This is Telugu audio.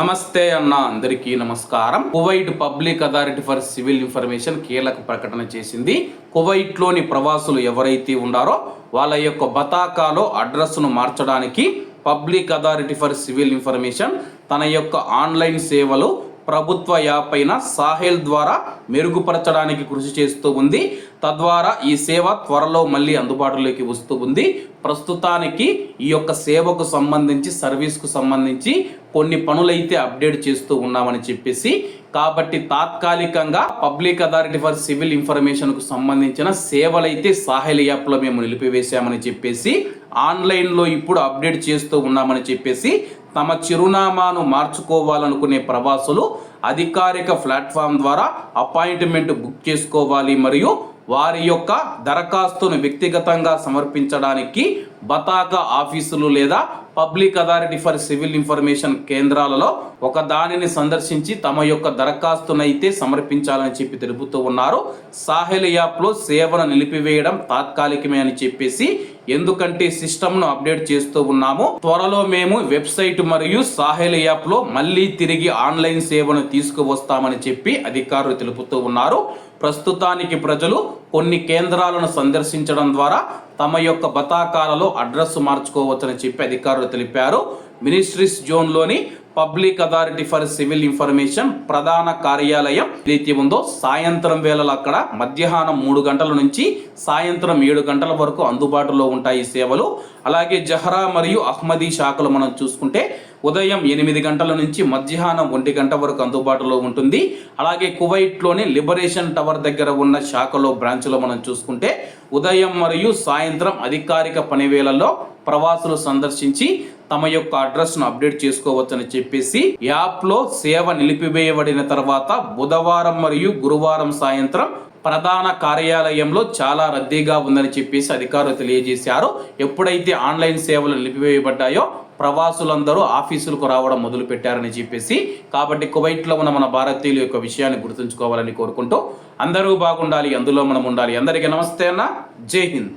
నమస్తే అన్న అందరికీ నమస్కారం. Kuwait Public Authority for Civil Information కీలక ప్రకటన చేసింది. కువైట్లోని ప్రవాసులు ఎవరైతే ఉన్నారో వాళ్ళ యొక్క బతాకాలో అడ్రస్ను మార్చడానికి Public Authority for Civil Information తన యొక్క ఆన్లైన్ సేవలు ప్రభుత్వ యాప్ అయిన సాహెల్ ద్వారా మెరుగుపరచడానికి కృషి చేస్తూ ఉంది. తద్వారా ఈ సేవ త్వరలో మళ్ళీ అందుబాటులోకి వస్తూ ఉంది. ప్రస్తుతానికి ఈ యొక్క సేవకు సంబంధించి సర్వీస్కు సంబంధించి కొన్ని పనులైతే అప్డేట్ చేస్తూ ఉన్నామని చెప్పేసి కాబట్టి తాత్కాలికంగా పబ్లిక్ అథారిటీ ఫర్ సివిల్ ఇన్ఫర్మేషన్కు సంబంధించిన సేవలైతే సాహెల్ యాప్లో మేము నిలిపివేశామని చెప్పేసి ఆన్లైన్లో ఇప్పుడు అప్డేట్ చేస్తూ ఉన్నామని చెప్పేసి తమ చిరునామాను మార్చుకోవాలనుకునే ప్రవాసులు అధికారిక ప్లాట్ఫామ్ ద్వారా అపాయింట్మెంట్ బుక్ చేసుకోవాలి మరియు వారి యొక్క దరఖాస్తును వ్యక్తిగతంగా సమర్పించడానికి బతాకా ఆఫీసులు లేదా Public Authority for Civil Information కేంద్రాలలో ఒక దానిని సందర్శించి తమ యొక్క దరఖాస్తునైతే సమర్పించాలని చెప్పి తెలుపుతూ ఉన్నారు. సాహెల్ యాప్లో సేవను నిలిపివేయడం తాత్కాలికమే అని చెప్పేసి ఎందుకంటే సిస్టమ్ను అప్డేట్ చేస్తూ ఉన్నాము. త్వరలో మేము వెబ్సైట్ మరియు సాహెల్ యాప్లో మళ్ళీ తిరిగి ఆన్లైన్ సేవను తీసుకువస్తామని చెప్పి అధికారులు తెలుపుతూ ఉన్నారు. ప్రస్తుతానికి ప్రజలు కొన్ని కేంద్రాలను సందర్శించడం ద్వారా తమ యొక్క బతాకాలలో అడ్రస్ మార్చుకోవచ్చని చెప్పి అధికారులు తెలిపారు. Ministries జోన్లోని Public Authority for Civil Information ప్రధాన కార్యాలయం ఏదైతే ఉందో సాయంత్రం వేళలు అక్కడ మధ్యాహ్నం మూడు గంటల నుంచి సాయంత్రం ఏడు గంటల వరకు అందుబాటులో ఉంటాయి సేవలు. అలాగే జహరా మరియు అహ్మదీ శాఖలు మనం చూసుకుంటే ఉదయం ఎనిమిది గంటల నుంచి మధ్యాహ్నం ఒంటి గంట వరకు అందుబాటులో ఉంటుంది. అలాగే కువైట్లోని లిబరేషన్ టవర్ దగ్గర ఉన్న శాఖలో బ్రాంచ్లో మనం చూసుకుంటే ఉదయం మరియు సాయంత్రం అధికారిక పనివేళల్లో ప్రవాసులు సందర్శించి తమ యొక్క అడ్రస్ను అప్డేట్ చేసుకోవచ్చని చెప్పేసి యాప్లో సేవ నిలిపివేయబడిన తర్వాత బుధవారం మరియు గురువారం సాయంత్రం ప్రధాన కార్యాలయంలో చాలా రద్దీగా ఉందని చెప్పేసి అధికారులు తెలియజేశారు. ఎప్పుడైతే ఆన్లైన్ సేవలు నిలిపివేయబడ్డాయో ప్రవాసులందరూ ఆఫీసులకు రావడం మొదలు పెట్టారని చెప్పేసి కాబట్టి కువైట్లో ఉన్న మన భారతీయుల యొక్క విషయాన్ని గుర్తుంచుకోవాలని కోరుకుంటూ అందరూ బాగుండాలి అందులో మనం ఉండాలి. అందరికీ నమస్తే అన్న. జై హింద్.